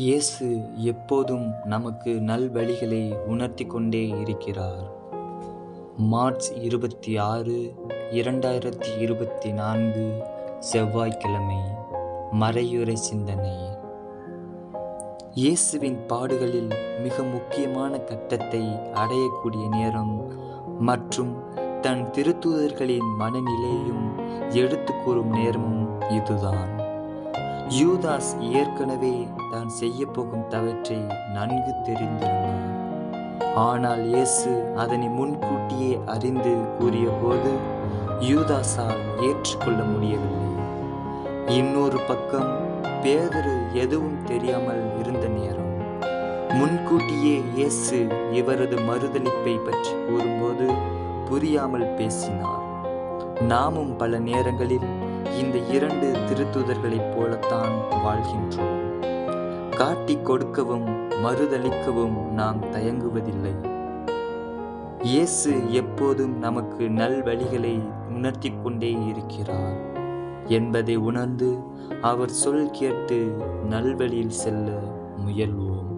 இயேசு எப்போதும் நமக்கு நல்வழிகளை உணர்த்தி கொண்டே இருக்கிறார். மார்ச் இருபத்தி ஆறு இரண்டாயிரத்தி இருபத்தி நான்கு செவ்வாய்க்கிழமை மறையுறை சிந்தனை. இயேசுவின் பாடுகளில் மிக முக்கியமான கட்டத்தை அடையக்கூடிய நேரம் மற்றும் தன் திருத்துதர்களின் மனநிலையும் எடுத்து கூறும் நேரமும் இதுதான். யூதாஸ் ஏற்கனவே தான் செய்ய போகும் தவற்றை நன்கு தெரிந்திருந்தார் ஆனால் இயேசு அதனை முன்கூட்டியே அறிந்து கூறியபோது யூதாஸால் ஏற்றுக்கொள்ள முடியவில்லை. இன்னொரு பக்கம் பேதரு எதுவும் தெரியாமல் இருந்த நேரம் முன்கூட்டியே இயேசு இவரது மறுதளிப்பை பற்றி கூறும்போது புரியாமல் பேசினார். நாமும் பல நேரங்களில் இந்த இரண்டு திருத்துதர்களைப் போலத்தான் வாழ்கின்றோம். காட்டி கொடுக்கவும் மறுதளிக்கவும் நாம் தயங்குவதில்லை. இயேசு எப்போதும் நமக்கு நல்வழிகளை உணர்த்தி கொண்டே இருக்கிறார். என்பதை உணர்ந்து அவர் சொல் கேட்டு நல்வழியில் செல்ல முயல்வோம்.